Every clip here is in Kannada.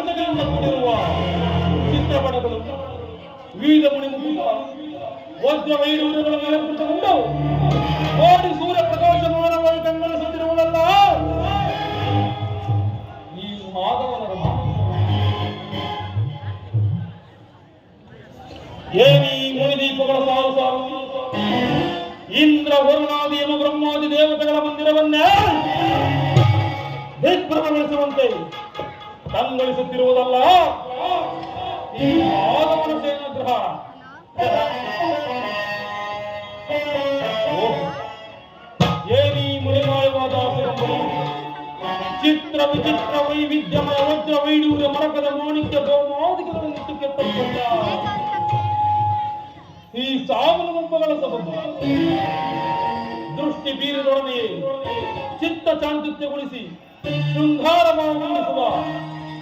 ಪರ್ವತಗಳಿಂದ ಕೂಡಿರುವ ಚಿತ್ರಪಟಗಳು, ವಿವಿಧ ಮುನಿಮುಖ ವಜ್ರ ವೈಡೂರ್ಯಗಳನ್ನು ಅಲಂಕೃತಗೊಂಡು ಕೋಟಿ ಸೂರ್ಯ ಪ್ರಕಾಶಮಾನವಾಗಿ ಕಂಗೊಳಿಸುತ್ತಿರುವುದಲ್ಲ ಈ ಮಾಧವನ ಏನಿ ಮುನಿದೀಪಗಳ ಸಾಲು ಸಾಲು. ಇಂದ್ರ ವರುಣಾದಿ ಯಮ ಬ್ರಹ್ಮಾದಿ ದೇವತೆಗಳ ಮಂದಿರವನ್ನೇ ದಿಗ್ಭ್ರಮಗೊಳಿಸುವಂತೆ ಕಂಗೊಳಿಸುತ್ತಿರುವುದಲ್ಲ ಈ ಆದವನ ಸೇನಾಗ್ರಹ ಏನೀ ಆಸೆಗಳು ಚಿತ್ರ ವಿಚಿತ್ರ ವೈವಿಧ್ಯಮಯ ವಜ್ರ ವೈಡೂರ್ಯ ಮರಕದ ಮಾಣಿಕ್ಯ ಸೋಮಾದಿಗಳನ್ನು ಕೆತ್ತಲ್ಪಟ್ಟ ಈ ಸಾವಿನ ಗುಂಪುಗಳ ಸಬಂಧ. ದೃಷ್ಟಿ ಬೀರದೊಡನೆ ಚಿತ್ತ ಚಾಂತಿತ್ಯಗೊಳಿಸಿ ಶೃಂಗಾರವಾಗಿಸುವ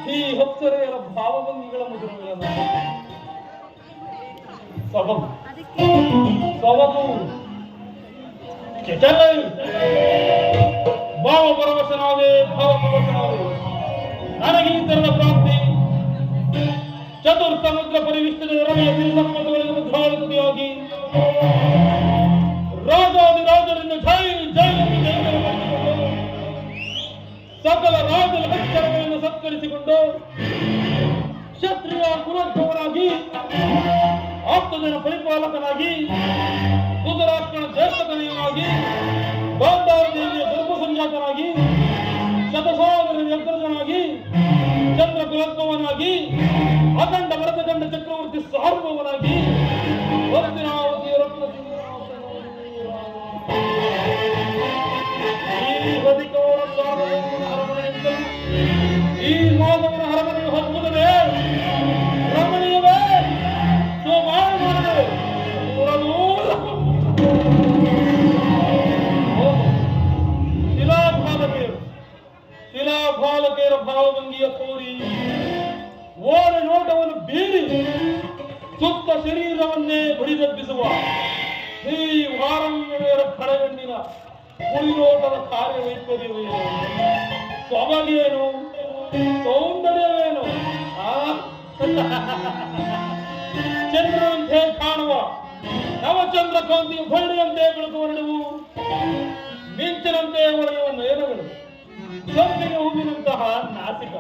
ಈ ಹಚ್ಚರೆಯರ ಭಾವಭಂಗಿಗಳ ಮಧುರಗಳನ್ನು ಸಬಬು ಸಬಬು ಚಟಲ ಭಾವ ಪರವಶನಾದೆ ಭಾವ ಪರವಶನಾದೆ ನನಗೆ ಈ ತರದ ಪ್ರಾಪ್ತಿ ಚತುರ್ಥ ಮುದ್ರ ಪರಿವಿಷ್ಟದ ರಮೆಯ ಸಂಪತ್ತುಗಳಿಗೆ ಮುದ್ರಾಳುತಿಯಾಗಿ ರಾಜಾದಿ ರಾಜರಿಂದ ಜೈ ಜೈ ಎಂದು ಜಯಗಳು ಮಾಡಿಕೊಂಡು ಸಕಲ ರಾಜ ಲಕ್ಷಣಗಳನ್ನು ಸತ್ಕರಿಸಿಕೊಂಡು ಕ್ಷತ್ರಿಯ ಕುಲೋದ್ಭವನಾಗಿ ಆಪ್ತಜನ ಪರಿಪಾಲಕನಾಗಿ ಧೃತರಾಷ್ಟ್ರನ ಬಾಂಧವ ದೇವಿಯ ಗರ್ಭ ಸಂಜಾತನಾಗಿ ಶತಸಾಗರ ವ್ಯಗ್ರಜನಾಗಿ ಚಂದ್ರ ಕುಲೋದ್ಭವನಾಗಿ ಅಖಂಡ ಭರತಖಂಡ ಚಕ್ರವರ್ತಿ ಸಾರ್ವಭೌಮನಾಗಿ ಬಡಿದೆಬ್ಬಿಸುವ ಈ ವಾರಂಗಳೆಯರ ಕಡೆಗಣ್ಣಿನ ಕುಳಿನೋಟದ ಕಾರ್ಯವೈಖರಿಯವೇನು ಸೊಬಗೇನು ಸೌಂದರ್ಯವೇನು? ಆ? ಚಂದ್ರನಂತೆ ಕಾಣುವ ನವಚಂದ್ರ ಕಾಂತಿ ಹೊಳ್ಳಿಯಂತೆ ಬೆಳಕು ಹೊರಡುವು. ಮಿಂಚಿನಂತೆ ಹೊರಡುವ ನಯನಗಳು. ಸಂಪಿಗೆ ಹೂವಿನಂತಹ ನಾಸಿಕ.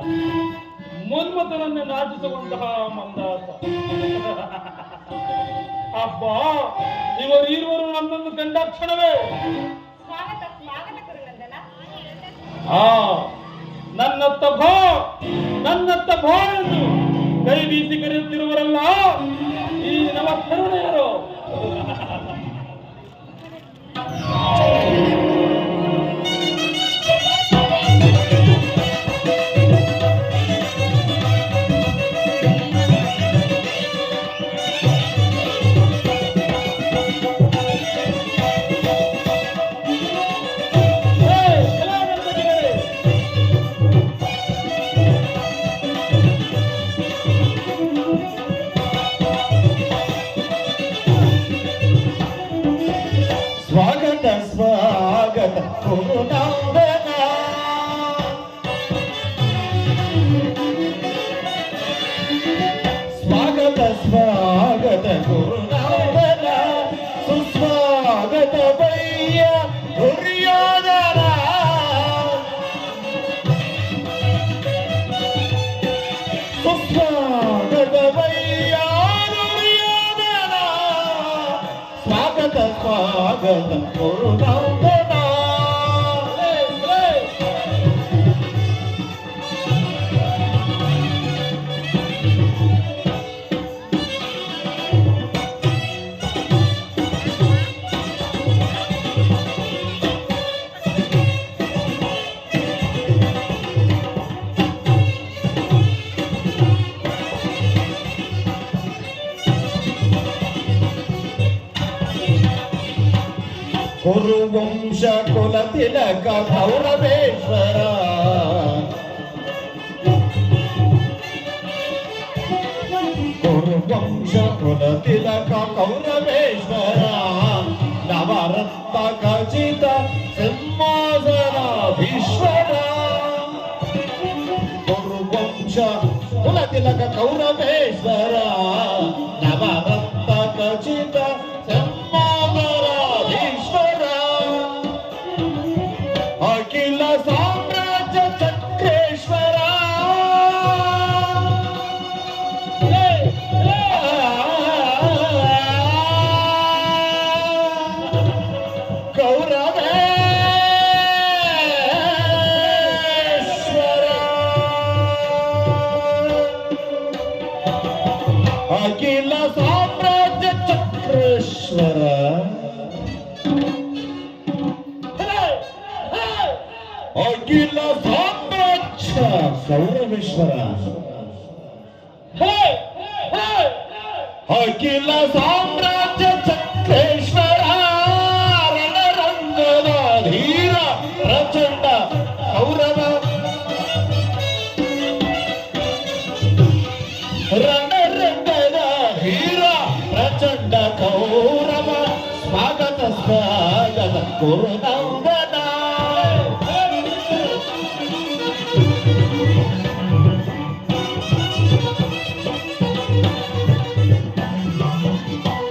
ಮುನ್ಮತನನ್ನು ನಾಚಿಸುವಂತಹ ಮಂದಾಸ. ಅಬ್ಬ ಇವರಿರುವರು ನನ್ನನ್ನು ಕಂಡಾಕ್ಷಣವೇ ಸ್ವಾಗತ ಸ್ವಾಗತ ಗುರುನಂದನ. ಆ ನನ್ನತ್ತ ಭಾ ನನ್ನತ್ತ ಭಾ ಎಂದು ಕೈ ಬೀಸಿ ಕರೆಯುತ್ತಿರುವರಲ್ಲ ಈ ನಮ್ಮ ತರುಣೆಯರು స్వాగత సుస్వాగత స్వాగత స్వాగతం కురు వంశ కుల తిలక పౌరవేశ్వర కురు వంశ కుల తిలక పౌరవేశ్వర నవరత్న ఖచిత సింహాసనాధీశ్వర కురు వంశ కుల తిలక కౌరవేశ్వర ಅಖಿಲ ಸಾಮ್ರಾಜ್ಯ ಚಕ್ರೇಶ್ವರ. ಅಖಿಲ ಸಾಮ್ರಾಜ್ಯ ಸೌರಮೇಶ್ವರ. ಅಖಿಲ ಸಾಮ್ರಾಜ್ಯ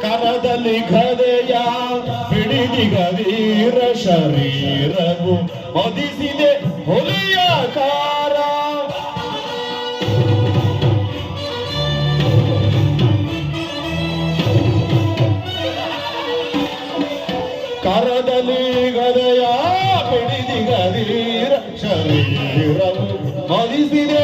ಕರದಲ್ಲಿ ಕದೆಯ ಹಿಡಿದಿಗ ವೀರ ಶರೀರವು ಮದಿಸಿದೆ ಹುಲಿಯಾಕಾರ ಕರದಲ್ಲಿ ಶರೀರವು ಮದಿಸಿದೆ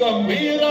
ಗಂಭೀರ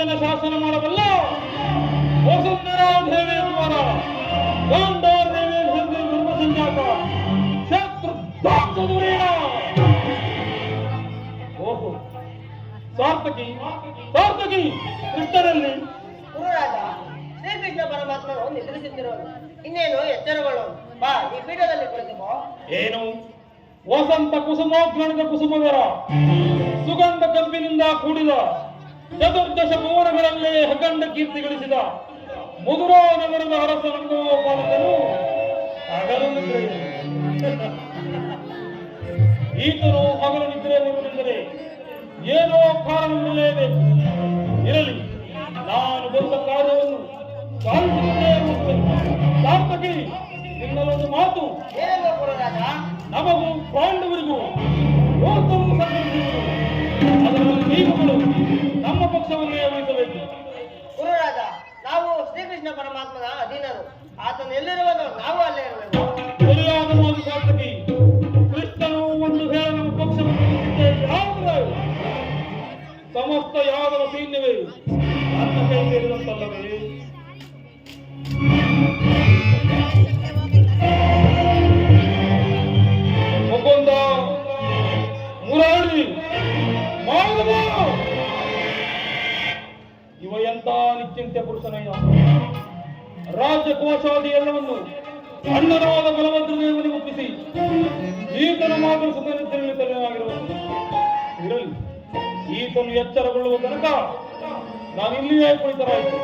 ಪೃಥ್ವಿಯನ್ನು ಶಾಸನ ಮಾಡಬಲ್ಲ? ವಸುಂಧರಾ ದೇವಿ ಕುಮಾರ ಗಾಂಧಾರ ದೇವಿ ಹೃದಯ ಧರ್ಮ ಸಂಜಾತ ಶತ್ರು ದಾಸದುರೇಣ ಓಹೋ ಸಾರ್ಥಕಿ ಸಾರ್ಥಕಿ ಕೃಷ್ಣರಲ್ಲಿ ಗುರುರಾಜ ಶ್ರೀಕೃಷ್ಣ ಪರಮಾತ್ಮನು ಇನ್ನೇನು ಎಚ್ಚರಗಳು ಬಾ ಈ ಪೀಠದಲ್ಲಿ ಕುಳಿತುಕೋ. ಏನು? ವಸಂತ ಕುಸುಮೋಗ್ರಣದ ಕುಸುಮವರ ಸುಗಂಧ ಕಂಪಿನಿಂದ ಕೂಡಿದ ಚತುರ್ದಶ ಭುವನಗಳಲ್ಲೇ ಅಖಂಡ ಕೀರ್ತಿ ಗಳಿಸಿದ ಮಧುರಾ ನಗರದ ಅರಸ ರಂಗೋಪಾಲಕನು ಹಗಲು ಈತನು ಹಗಲು ನಿದ್ರೆ ಹೋಗಲೆಂದರೆ ಏನೋ ಕಾರಣವಿರಲೇಬೇಕು ಇರಲಿ, ನಾನು ಬಂದ ಕಾರ್ಯವನ್ನು ಸಾಧಿಸಿಕೊಂಡೇ ಸಾರ್ಥಕಿ ನಿನ್ನಲ್ಲೊಂದು ಮಾತು. ನಮಗೂ ಪಾಂಡವರಿಗೂ ಅದರಲ್ಲಿ ನೀವುಗಳು ನಮ್ಮ ಪಕ್ಷವನ್ನೇ ವಹಿಸಬೇಕು ಗುರುರಾಜ ನಾವು ಶ್ರೀಕೃಷ್ಣ ಪರಮಾತ್ಮನ ಅಧೀನರು. ಆತನ ಎಲ್ಲಿರುವನು ನಾವು ಅಲ್ಲೇ ಇರಬೇಕು ಮಾತು ಸಾರ್ಥಕಿ ಕೃಷ್ಣನು ಒಂದು ಹೇಳ ನಮ್ಮ ಪಕ್ಷವನ್ನು ಸಮಸ್ತ ಯಾದವ ಸೈನ್ಯವೇ. ನನ್ನ ಕೈ ಸೇರಿದಂತಲ್ಲವೇ ಮುಕುಂದ ಮುರಾರಿ ಮಾಧವ ಎಂತ ನಿಶ್ಚಿಂತೆ ಪುರುಷನಯ್ಯ? ರಾಜಕೋಶಾದಿ ಎಲ್ಲವನ್ನು ಅಣ್ಣನಾದ ಬಲಭದ್ರದೇವನಿಗೆ ಒಪ್ಪಿಸಿ. ಈತನ ಮಾತ್ರ ಸುಖನಿದ್ದಲ್ಲಿ ತಲೆಯಾಗಿರುವುದು ಇರಲಿ. ಈತನು ಎಚ್ಚರಗೊಳ್ಳುವ ತನಕ ನಾನು ಇಲ್ಲಿಯೇ ಕುಳಿತರಾಯಿತು.